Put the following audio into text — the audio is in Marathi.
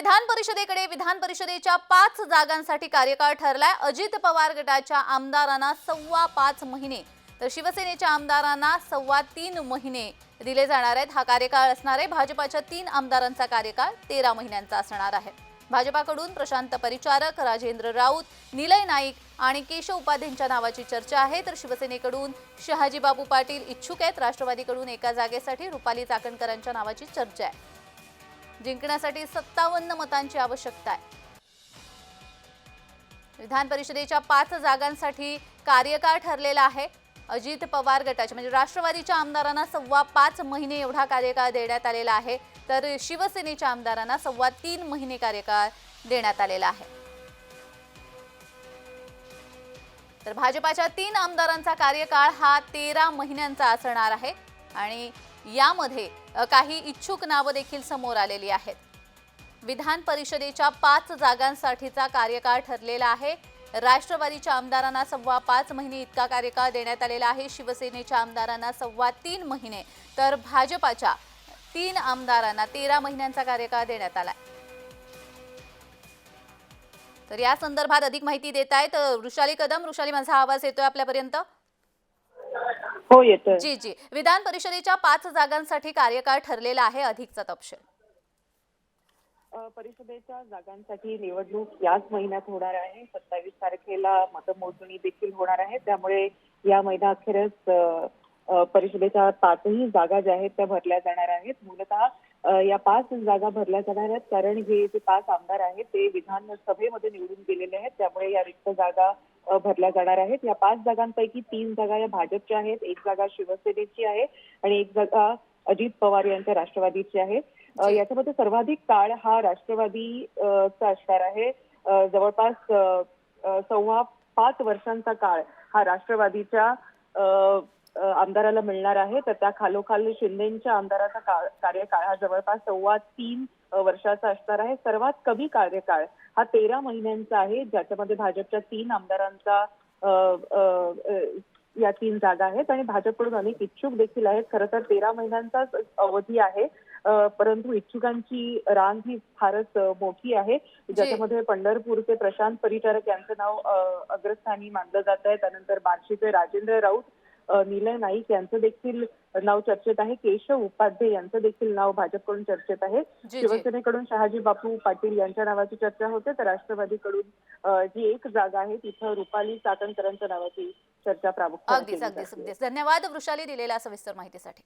विधान परिषदेकडे विधान परिषदेच्या पाच जागांसाठी कार्यकाळ ठरलाय. अजित पवार गटाच्या आमदारांना सव्वा पाच महिने. तर शिवसेनेच्या आमदारांना सव्वा तीन महिने दिले जाणार आहेत. हा कार्यकाळ असणार आहे. भाजपाच्या तीन आमदारांचा कार्यकाळ तेरा महिन्यांचा असणार आहे. भाजपाकडून प्रशांत परिचारक राजेंद्र राऊत निलय नाईक आणि केशव उपाध्यांच्या नावाची चर्चा आहे. तर शिवसेनेकडून शहाजीबाबू पाटील इच्छुक आहेत. राष्ट्रवादीकडून एका जागेसाठी रुपाली चाकणकरांच्या नावाची चर्चा आहे. जिंकण्यासाठी सत्तावन्न मतांची आवश्यकता आहे. विधान परिषदेच्या पाच जागांसाठी कार्यकाळ ठरलेला आहे. अजित पवार गटाचे म्हणजे राष्ट्रवादीच्या आमदारांना सव्वा पाच महिने एवढा कार्यकाळ देण्यात आलेला आहे. तर शिवसेनेच्या आमदारांना सव्वा तीन महिने कार्यकाळ देण्यात आलेला आहे. तर भाजपाच्या तीन आमदारांचा कार्यकाळ हा तेरा महिन्यांचा असणार आहे. आणि यामध्ये काही इच्छुक नावं देखील समोर आलेली आहेत. विधान परिषदेच्या पाच जागांसाठीचा कार्यकाळ ठरलेला आहे. राष्ट्रवादीच्या आमदारांना सव्वा पाच महिने इतका कार्यकाळ देण्यात आलेला आहे. शिवसेनेच्या आमदारांना सव्वा तीन महिने तर भाजपाच्या तीन आमदारांना तेरा महिन्यांचा कार्यकाळ देण्यात आला तर या संदर्भात अधिक माहिती देत आहेत वृषाली कदम. वृषाली माझा आवाज येतोय आपल्यापर्यंत? हो येतोय. जी जी. विधान परिषदेच्या पाच जागांसाठी कार्यकाळ ठरलेला आहे अधिकचा तपशील. परिषदेच्या जागांसाठी निवडणूक याच महिन्यात होणार आहे. सत्तावीस तारखेला मतमोजणी देखील होणार आहे. त्यामुळे या महिन्याअखेरच अ, अ, परिषदेच्या पाचही जागा ज्या आहेत त्या भरल्या जाणार आहेत. मूलतः या पाच जागा भरल्या जाणार आहेत. कारण हे जे पाच आमदार आहेत ते विधानसभेमध्ये निवडून गेलेले आहेत. त्यामुळे या रिक्त जागा भरल्या जाणार आहेत. या पाच जागांपैकी तीन जागा या भाजपच्या आहेत. एक जागा शिवसेनेची आहे आणि एक जागा अजित पवार यांच्या राष्ट्रवादीची आहे. याच्यामध्ये सर्वाधिक काळ हा राष्ट्रवादी चा असणार आहे. जवळपास सव्वा पाच वर्षांचा काळ हा राष्ट्रवादीच्या आमदाराला मिळणार आहे. तर त्या खालोखाल शिंदेच्या आमदाराचा काळ- कार्यकाळ हा जवळपास सव्वा तीन वर्षाचा असणार आहे. सर्वात कमी कार्यकाळ हा तेरा महिन्यांचा आहे. ज्याच्यामध्ये भाजपच्या तीन आमदारांचा या तीन जागा आहेत आणि भाजपकडून अनेक इच्छुक देखील आहेत. खरं तर तेरा महिन्यांचाच अवधी आहे. परंतु इच्छुकांची रांग ही फारच मोठी आहे. ज्याच्यामध्ये पंढरपूरचे प्रशांत परिचारक यांचं नाव अग्रस्थानी मानलं जात आहे त्यानंतर बार्शीचे राजेंद्र राऊत निलय नाईक यांचं देखील नाव चर्चेत आहे. केशव उपाध्ये यांचं देखील नाव भाजपकडून चर्चेत आहे. शिवसेनेकडून शहाजी बापू पाटील यांच्या नावाची चर्चा होते. तर राष्ट्रवादीकडून जी एक जागा आहे तिथं रुपाली चाकणकरांच्या नावाची चर्चा प्रामुख्याने धन्यवाद वृषाली दिलेल्या सविस्तर माहितीसाठी.